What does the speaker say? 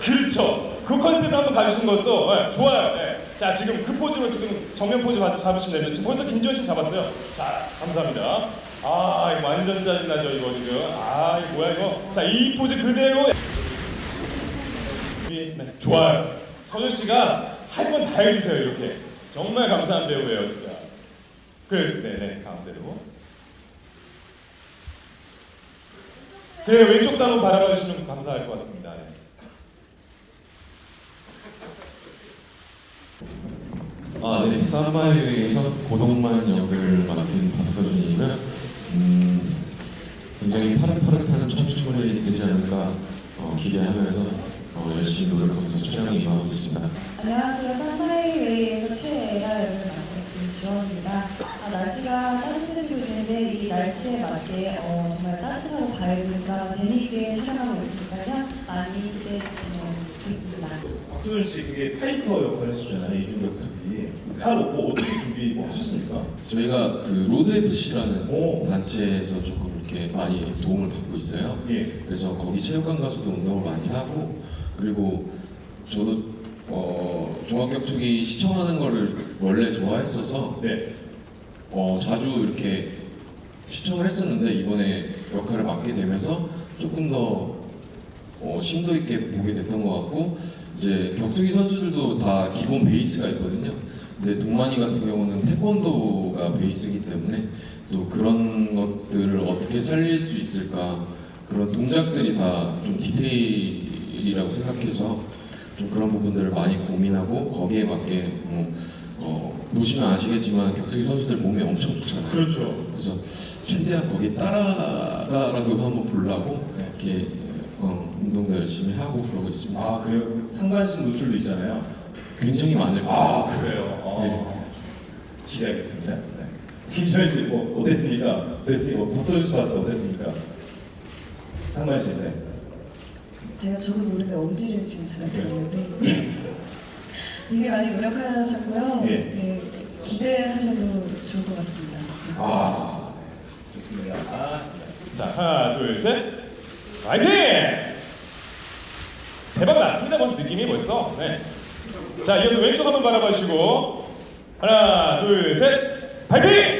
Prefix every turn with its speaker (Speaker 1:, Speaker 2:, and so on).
Speaker 1: 그렇죠. 그 컨셉을 한번 가주신 것도 예, 좋아요. 예. 자 지금 그 포즈로 지금 정면 포즈 받- 잡으시면 됩니다. 지금 벌써 김지원 씨 잡았어요. 자 감사합니다. 아 이거 완전 짜증나죠 이거 지금. 아 이거 뭐야 이거. 자 이 포즈 그대로. 이- 네, 좋아요. 서준 씨가 할 건 다 해주세요 이렇게. 정말 감사한 배우예요 진짜. 그래 네네 가운데로. 그래 왼쪽도 한번 바라봐 주시면 감사할 것 같습니다. 예.
Speaker 2: 아, 네. 사마이웨이에서 고동만 역을 맡은 박서준이고요. 음, 굉장히 파릇파릇한 첫 출연이 되지 않을까 어, 기대하면서 어, 열심히 노력하면서 촬영에 임하고 있습니다.
Speaker 3: 안녕하세요. 산마이웨이에서 최애라 역을 맡은 김지원입니다. 아, 날씨가 따뜻해지고 있는데 이 날씨에 맞게 어, 정말 따뜻하고 밝은 드라마 재미있게 촬영하고 있으니까요. 많이 기대해 주시면 좋겠습니다.
Speaker 4: 박수준 씨 그게 파이터 역할 했었잖아요 이준혁 감이 따로 뭐 어떻게 준비 뭐 하셨습니까?
Speaker 2: 저희가 그 로드 FC라는
Speaker 4: 오.
Speaker 2: 단체에서 조금 이렇게 많이 도움을 받고 있어요.
Speaker 4: 예.
Speaker 2: 그래서 거기 체육관 가서도 운동을 많이 하고 그리고 저도 어, 종합격투기 시청하는 거를 원래 좋아했어서
Speaker 4: 네.
Speaker 2: 어, 자주 이렇게 시청을 했었는데 이번에 역할을 맡게 되면서 조금 더 어, 심도 있게 보게 됐던 것 같고 이제 격투기 선수들도 다 기본 베이스가 있거든요. 근데 동만이 같은 경우는 태권도가 베이스이기 때문에 또 그런 것들을 어떻게 살릴 수 있을까 그런 동작들이 다 좀 디테일이라고 생각해서 좀 그런 부분들을 많이 고민하고 거기에 맞게 뭐, 어, 보시면 아시겠지만 격투기 선수들 몸이 엄청 좋잖아요.
Speaker 4: 그렇죠.
Speaker 2: 그래서 최대한 거기 따라가라도 한번 보려고
Speaker 4: 네.
Speaker 2: 이렇게 어, 운동도 열심히 하고 그러고 있습니다.
Speaker 4: 아 그래요? 상반신 노출도 있잖아요.
Speaker 2: 굉장히 많을
Speaker 4: 아
Speaker 2: 거예요.
Speaker 4: 그래요. 어.
Speaker 2: 네.
Speaker 4: 기대하겠습니다. 네. 김지현 씨뭐 어땠습니까? 어땠습니까? 뭐 박서준 씨 봤을 때 어땠습니까? 상반신 네.
Speaker 3: 제가 저도 모르게 엄지를 지금 잘 들었는데 되게 많이 노력하셨고요.
Speaker 4: 예.
Speaker 3: 네, 기대하셔도 좋을 것 같습니다.
Speaker 4: 아 좋습니다. 아,
Speaker 1: 자 하나 둘 셋. 파이팅! 대박 났습니다 벌써 느낌이 벌써. 네. 자 이어서 왼쪽 한번 바라봐 주시고 하나 둘 셋. 파이팅!